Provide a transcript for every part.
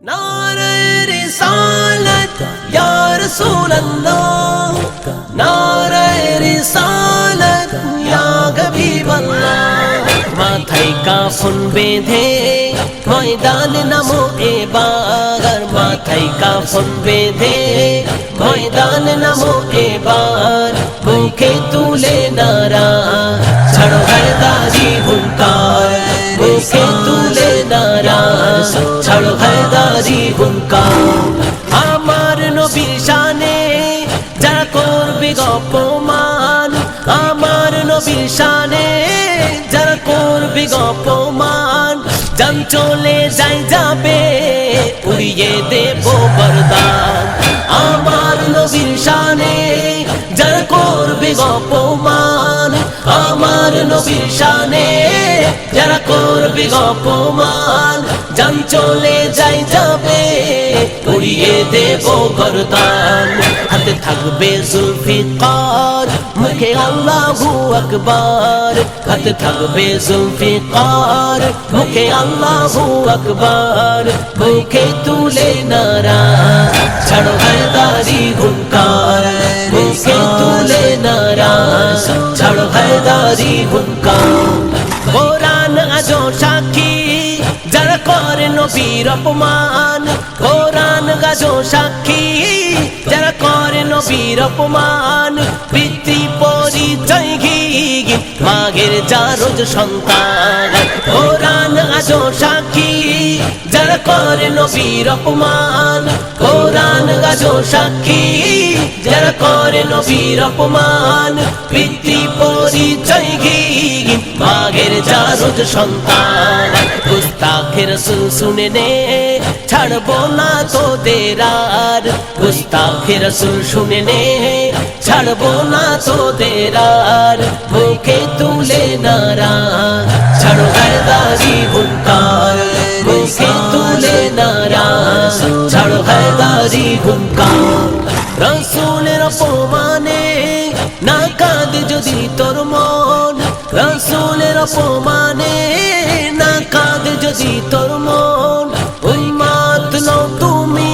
নারায় রিসালাত ইয়া রাসূলুল্লাহ নারায় রিসালাত ইয়া হাবিবাল্লাহ মাথায় কাফন বেঁধে ময়দান নামো এবার মাথায় কাফন বেঁধে ময়দান নামো এবার মুখে তুলে নারা ছাড়ো হায়দারি হুঙ্কার মুখে তুলে নারা আমার নবীর শানে যারা করবে গপমান আমার নবীর শানে যারা করবে গপমান জান চলে যাই যাবে, উড়িয়ে দেব বরদান। আমার নবীর শানে যারা করবে গপমান আমার নবীর শানে, যারা করবে গপমান জান চলে যাই যাবে উড়িয়ে দেব গরদান। হাতে থাকবে জুলফিকার মুখে আল্লাহু আকবার। হাতে থাকবে জুলফিকার মুখে আল্লাহু আকবার। মুখে তুলে নারা ছাড়ো হায়দারি হুঙ্কার। হায়দারি হুঙ্কার কোরআন আজো সাক্ষী, যারা করে নবীর অপমান। কোরআন গাজো সাক্ষী, যারা করে নবীর অপমান। পিতৃ পরিচয় ঘি মাগের জারজ সন্তান। কোরআন আজো সাক্ষী, যারা করে নবীর অপমান। কোরআন গাজো সাক্ষী, যারা করে নবীর অপমান। পিতৃ পরিচয় ঘি, মাগের জারজ সন্তান। গুস্তাখের শুনে নে, ছাড়বো না তোদের আর। গুস্তাখের শুনে নে, ছাড়বো না তোদের আর। মুখে তুলে নারা ছাড়ো হায়দারি হুঙ্কার মুখে তুলে নারা ছাড়ো হায়দারি হুঙ্কার রসুলের অপমানে যদি তোর মন রসুলের অপমানে না কাঁদে, যদি তোর মন ওই মাত নও তুমি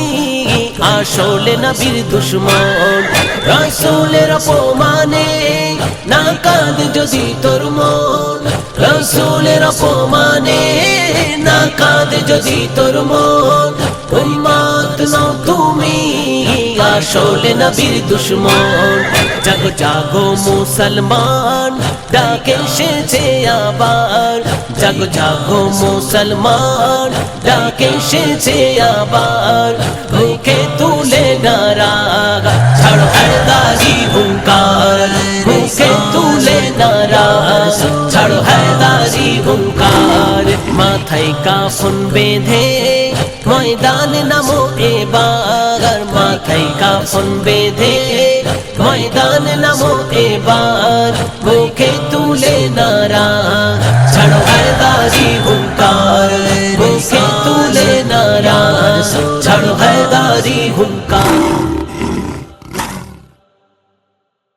আসলে নবীর দুশ্মন, রসুলের অপমানে না কাঁদে, যদি তোর মন রসুলের অপমানে না কাঁদে, যদি তোর মন ওই মাত নও তুমি আসলে নবীর দুশ্মন। জাগো জাগো মুসলমান, ডাকে এসেছে আবার। জাগো জাগো মুসলমান, ডাকে এসেছে আবার। মুখে তুলে নারা ছাড়ো হায়দারি হুঙ্কার। মুখে তুলে নারা ছাড়ো হায়দারি হুঙ্কার। মাথায় কাফন বেঁধে ময়দান নামো এবার। মাথায় কাফন বেঁধে ময়দান নামো এবার মুখে তুলে নারা ছাড়ো হরদারি হুঙ্কার মুখে তুলে নারা ছাড়ো হরদারি হুঙ্কার